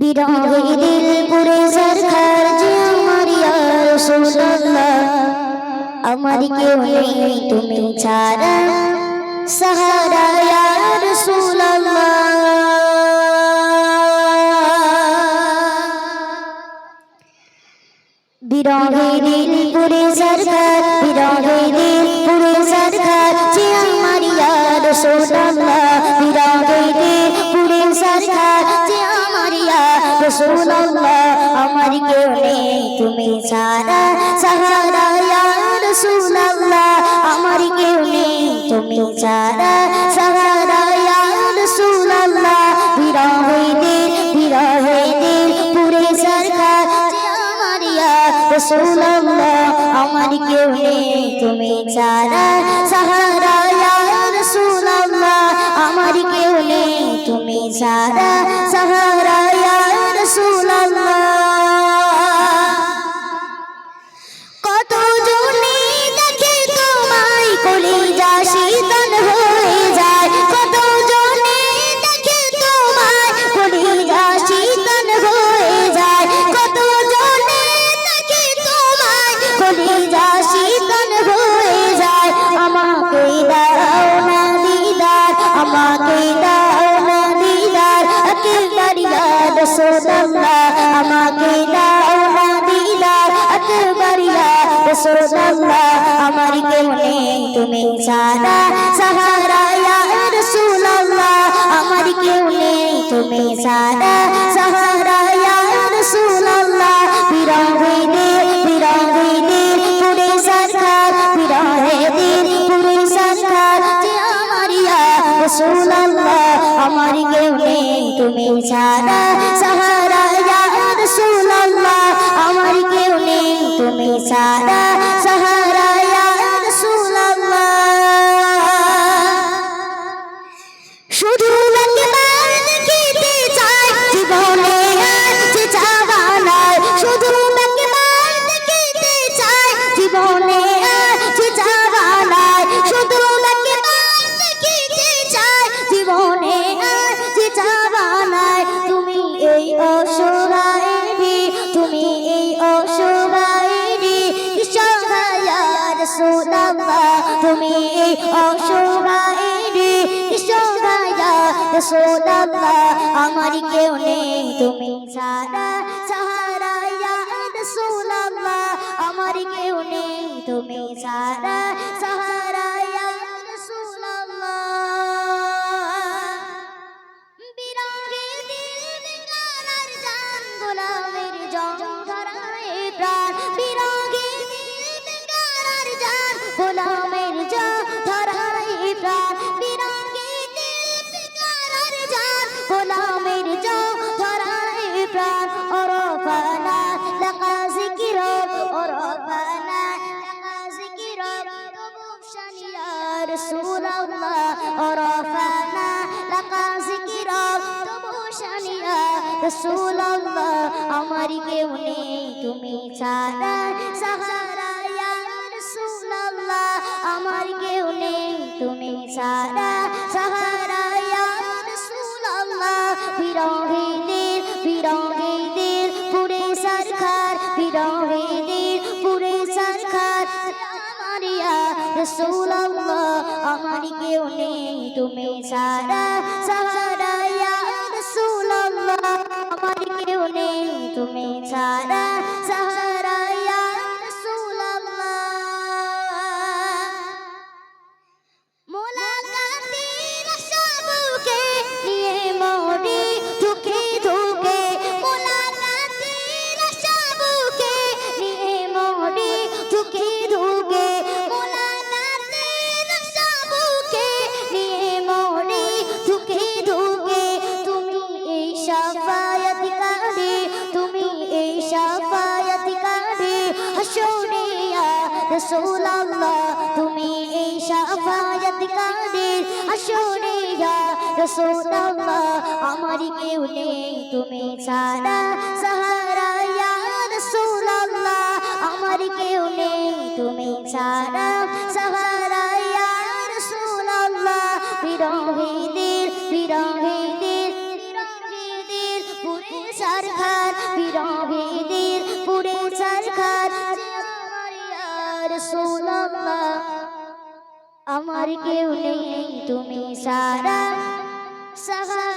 বিরহে দিল পুরে সরকার যে আমার রাসূলুল্লাহ। আমার কেউ নেই তুমি ছাড়া। সাহারা ইয়া রাসূলুল্লাহ। বিরহে দিল পুরে সরকার বিরহে দিল পুরে সরকার যে আমার রাসূলুল্লাহ। রাসূলুল্লাহ আমার কেউ নেই তুমি ছাড়া সাহারা রাসূলুল্লাহ আমার কেউ নেই তুমি ছাড়া সাহারা ইয়া রাসূলুল্লাহ বিরহে দিল বিরহে দিল পুরে সরকার যে আমার ইয়া রাসূলুল্লাহ আমার কেউ নেই তুমি ছাড়া সাহারা রাসূলুল্লাহ আমার কেউ নেই তুমি ছাড়া সাহারা ইয়া তুমি ছাড়া সাহারা রাসূলুল্লাহ, আমার কেউ নেই, তুমি ছাড়া সাহারা রাসূলুল্লাহ, বিরহে দিল বিরহে দিল পুরে সরকার, বিরহে দিল পুরে সরকার, যে আমার রাসূলুল্লাহ, আমার কেউ নেই, তুমি ছাড়া সাহারা রাসূলুল্লাহ, আমার কেউ নেই, তুমি ছাড়া রাসূলুল্লাহ তুমি এই অসহায়ী সহায়া রাসূলুল্লাহ আমার কেউ নেই, তুমি ছাড়া সাহারা ইয়া রাসূলুল্লাহ আমার কেউ নেই, তুমি ছাড়া গোলামের জং ধরায় প্রাণ। দিল বেকারার জান, গোলামের জং ধরায় প্রাণ। ওরফানা লাকা জিকিরব ওরফানা লাকা জিকিরব তবু শানিয়া রাসূলুল্লাহ ওরফানা লাকা জিকিরব তবু শানিয়া রাসূলুল্লাহ আমার কেউ নেই, তুমি ছাড়া। সাহারা ছাড়া সাহারা ইয়া রাসূলুল্লাহ বিরহে দিল বিরহে দিল পুরে সরকার বিরহে দিল পুরে সরকার। মারিয়া রাসূলুল্লাহ, আমার কেউ নেই, তুমি সারা সাহারা হাসুরিয়া রসুল্লাহ তুমি এই শাফায়াতকারী হাসুরিয়া রসুল্লাহ আমার কেউ নেই তুমি ছাড়া সাহারা আমার কেউ নেই তুমি সারা সাহা